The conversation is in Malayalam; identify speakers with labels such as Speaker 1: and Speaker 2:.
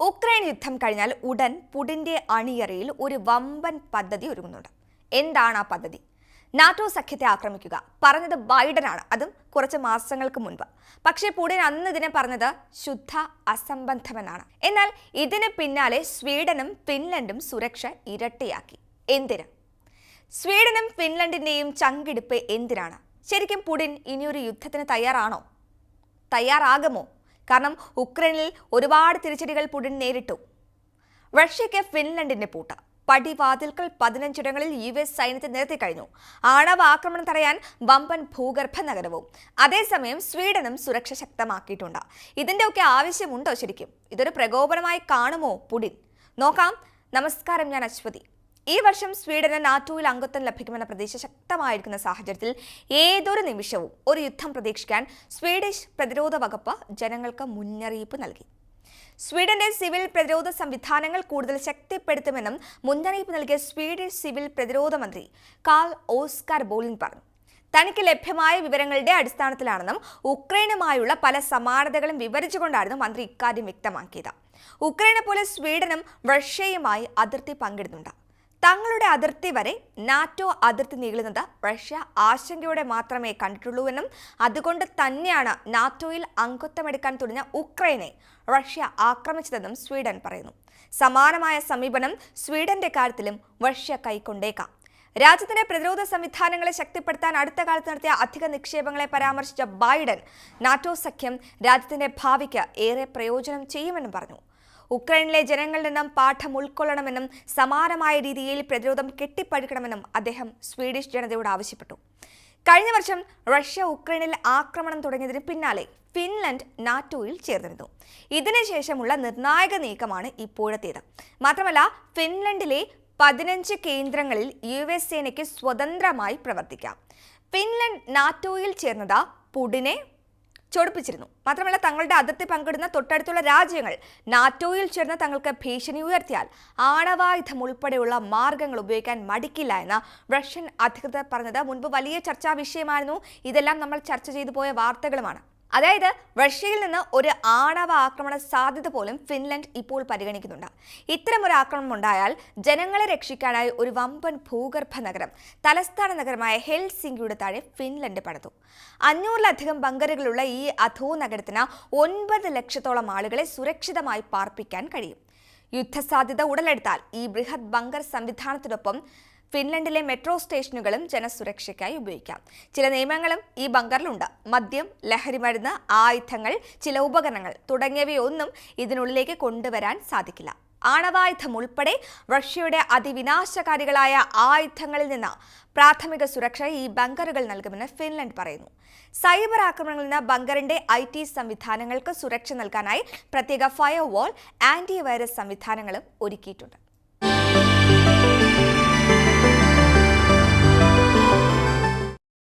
Speaker 1: ഉക്രൈൻ യുദ്ധം കഴിഞ്ഞാൽ ഉടൻ പുടിന്റെ അണിയറയിൽ ഒരു വമ്പൻ പദ്ധതി ഒരുങ്ങുന്നുണ്ട്. എന്താണ് ആ പദ്ധതി? നാറ്റോ സഖ്യത്തെ ആക്രമിക്കുക. പറഞ്ഞത് ബൈഡനാണ്. അതും കുറച്ച് മാസങ്ങൾക്ക് മുൻപ്. പക്ഷേ പുടിൻ അന്ന് ഇതിനെ പറഞ്ഞത് ശുദ്ധ അസംബന്ധമെന്നാണ്. എന്നാൽ ഇതിന് പിന്നാലെ സ്വീഡനും ഫിൻലൻഡും സുരക്ഷ ഇരട്ടിയാക്കി. എന്തിന്? സ്വീഡനും ഫിൻലൻഡിന്റെയും ചങ്കിടിപ്പ് എന്തിനാണ്? ശരിക്കും പുടിൻ ഇനിയൊരു യുദ്ധത്തിന് തയ്യാറാണോ? തയ്യാറാകുമോ? കാരണം ഉക്രൈനിൽ ഒരുപാട് തിരിച്ചടികൾ പുടിൻ നേരിട്ടു. റഷ്യയ്ക്ക് ഫിൻലൻഡിന്റെ പൂട്ട്. പടിവാതിൽക്കൽ പതിനഞ്ചിടങ്ങളിൽ യു എസ് സൈന്യത്തെ നിരത്തി കഴിഞ്ഞു. ആണവ ആക്രമണം തടയാൻ വമ്പൻ ഭൂഗർഭ നഗരവും അതേസമയം സ്വീഡനും സുരക്ഷ ശക്തമാക്കിയിട്ടുണ്ട്. ഇതിന്റെയൊക്കെ ആവശ്യമുണ്ടോ ശരിക്കും? ഇതൊരു പ്രകോപനമായി കാണുമോ പുടിൻ? നോക്കാം. നമസ്കാരം ഞാൻ അശ്വതി. ഈ വർഷം സ്വീഡന് നാറ്റോയിൽ അംഗത്വം ലഭിക്കുമെന്ന പ്രതീക്ഷ ശക്തമായിരിക്കുന്ന സാഹചര്യത്തിൽ ഏതൊരു നിമിഷവും ഒരു യുദ്ധം പ്രതീക്ഷിക്കാൻ സ്വീഡിഷ് പ്രതിരോധ വകുപ്പ് ജനങ്ങൾക്ക് മുന്നറിയിപ്പ് നൽകി. സ്വീഡന്റെ സിവിൽ പ്രതിരോധ സംവിധാനങ്ങൾ കൂടുതൽ ശക്തിപ്പെടുത്തുമെന്നും മുന്നറിയിപ്പ് നൽകിയ സ്വീഡിഷ് സിവിൽ പ്രതിരോധ മന്ത്രി കാൾ ഓസ്കാർ ബോളിൻ പറഞ്ഞു. തനിക്ക് ലഭ്യമായ വിവരങ്ങളുടെ അടിസ്ഥാനത്തിലാണെന്നും ഉക്രൈനുമായുള്ള പല സമാനതകളും വിവരിച്ചുകൊണ്ടായിരുന്നു മന്ത്രി ഇക്കാര്യം വ്യക്തമാക്കിയത്. ഉക്രൈനെ പോലെ സ്വീഡനും റഷ്യയുമായി അതിർത്തി പങ്കിടുന്നുണ്ട്. തങ്ങളുടെ അതിർത്തി വരെ നാറ്റോ അതിർത്തി നീളുന്നത് റഷ്യ ആശങ്കയോടെ മാത്രമേ കണ്ടിട്ടുള്ളൂവെന്നും അതുകൊണ്ട് തന്നെയാണ് നാറ്റോയിൽ അംഗത്വമെടുക്കാൻ തുടങ്ങിയ ഉക്രൈനെ റഷ്യ ആക്രമിച്ചതെന്നും സ്വീഡൻ പറയുന്നു. സമാനമായ സമീപനം സ്വീഡന്റെ കാര്യത്തിലും റഷ്യ കൈക്കൊണ്ടേക്കാം. രാജ്യത്തിന്റെ പ്രതിരോധ സംവിധാനങ്ങളെ ശക്തിപ്പെടുത്താൻ അടുത്ത കാലത്ത് നടത്തിയ അധിക നിക്ഷേപങ്ങളെ പരാമർശിച്ച ബൈഡൻ നാറ്റോ സഖ്യം രാജ്യത്തിന്റെ ഭാവിക്ക് ഏറെ പ്രയോജനം ചെയ്യുമെന്നും പറഞ്ഞു. ഉക്രൈനിലെ ജനങ്ങളിൽ നിന്നും പാഠം ഉൾക്കൊള്ളണമെന്നും സമാനമായ രീതിയിൽ പ്രതിരോധം കെട്ടിപ്പടുക്കണമെന്നും അദ്ദേഹം സ്വീഡിഷ് ജനതയോട് ആവശ്യപ്പെട്ടു. കഴിഞ്ഞ വർഷം റഷ്യ ഉക്രൈനിൽ ആക്രമണം തുടങ്ങിയതിന് പിന്നാലെ ഫിൻലൻഡ് നാറ്റോയിൽ ചേർന്നിരുന്നു. ഇതിനുശേഷമുള്ള നിർണായക നീക്കമാണ് ഇപ്പോഴത്തേത്. മാത്രമല്ല ഫിൻലൻഡിലെ പതിനഞ്ച് കേന്ദ്രങ്ങളിൽ യു എസ് സേനയ്ക്ക് സ്വതന്ത്രമായി പ്രവർത്തിക്കാം. ഫിൻലൻഡ് നാറ്റോയിൽ ചേർന്നത് പുടിനെ ചൊടിപ്പിച്ചിരുന്നു. മാത്രമല്ല തങ്ങളുടെ അതിർത്തി പങ്കിടുന്ന തൊട്ടടുത്തുള്ള രാജ്യങ്ങൾ നാറ്റോയിൽ ചേർന്ന് തങ്ങൾക്ക് ഭീഷണി ഉയർത്തിയാൽ ആണവായുധം ഉൾപ്പെടെയുള്ള മാർഗങ്ങൾ ഉപയോഗിക്കാൻ മടിക്കില്ല എന്ന് റഷ്യൻ അധികൃതർ പറഞ്ഞത്. മുൻപ് വലിയ ചർച്ചാ വിഷയമായിരുന്നു. ഇതെല്ലാം നമ്മൾ ചർച്ച ചെയ്തു പോയ വാർത്തകളുമാണ്. അതായത് റഷ്യയിൽ നിന്ന് ഒരു ആണവ ആക്രമണ സാധ്യത പോലും ഫിൻലൻഡ് ഇപ്പോൾ പരിഗണിക്കുന്നുണ്ട്. ഇത്തരം ഒരു ആക്രമണം ഉണ്ടായാൽ ജനങ്ങളെ രക്ഷിക്കാനായി ഒരു വമ്പൻ ഭൂഗർഭ നഗരം തലസ്ഥാന നഗരമായ ഹെൽസിംഗിയുടെ താഴെ ഫിൻലൻഡ് പണിതു അഞ്ഞൂറിലധികം ബങ്കറുകളുള്ള ഈ അധോ നഗരത്തിന് ഒൻപത് ലക്ഷത്തോളം ആളുകളെ സുരക്ഷിതമായി പാർപ്പിക്കാൻ കഴിയും. യുദ്ധസാധ്യത ഉടലെടുത്താൽ ഈ ബൃഹത് ബങ്കർ സംവിധാനത്തിനൊപ്പം ഫിൻലൻഡിലെ മെട്രോ സ്റ്റേഷനുകളും ജനസുരക്ഷയ്ക്കായി ഉപയോഗിക്കാം. ചില നിയമങ്ങളും ഈ ബങ്കറിലുണ്ട്. മദ്യം ലഹരിമരുന്ന് ആയുധങ്ങൾ ചില ഉപകരണങ്ങൾ തുടങ്ങിയവയൊന്നും ഇതിനുള്ളിലേക്ക് കൊണ്ടുവരാൻ സാധിക്കില്ല. ആണവായുധം ഉൾപ്പെടെ റഷ്യയുടെ അതിവിനാശകാരികളായ ആയുധങ്ങളിൽ നിന്ന് പ്രാഥമിക സുരക്ഷ ഈ ബങ്കറുകൾ നൽകുമെന്ന് ഫിൻലൻഡ് പറയുന്നു. സൈബർ ആക്രമണങ്ങളിൽ നിന്ന് ബങ്കറിന്റെ ഐ ടി സംവിധാനങ്ങൾക്ക് സുരക്ഷ നൽകാനായി പ്രത്യേക ഫയർ വാൾ ആന്റി വൈറസ് സംവിധാനങ്ങളും ഒരുക്കിയിട്ടുണ്ട്.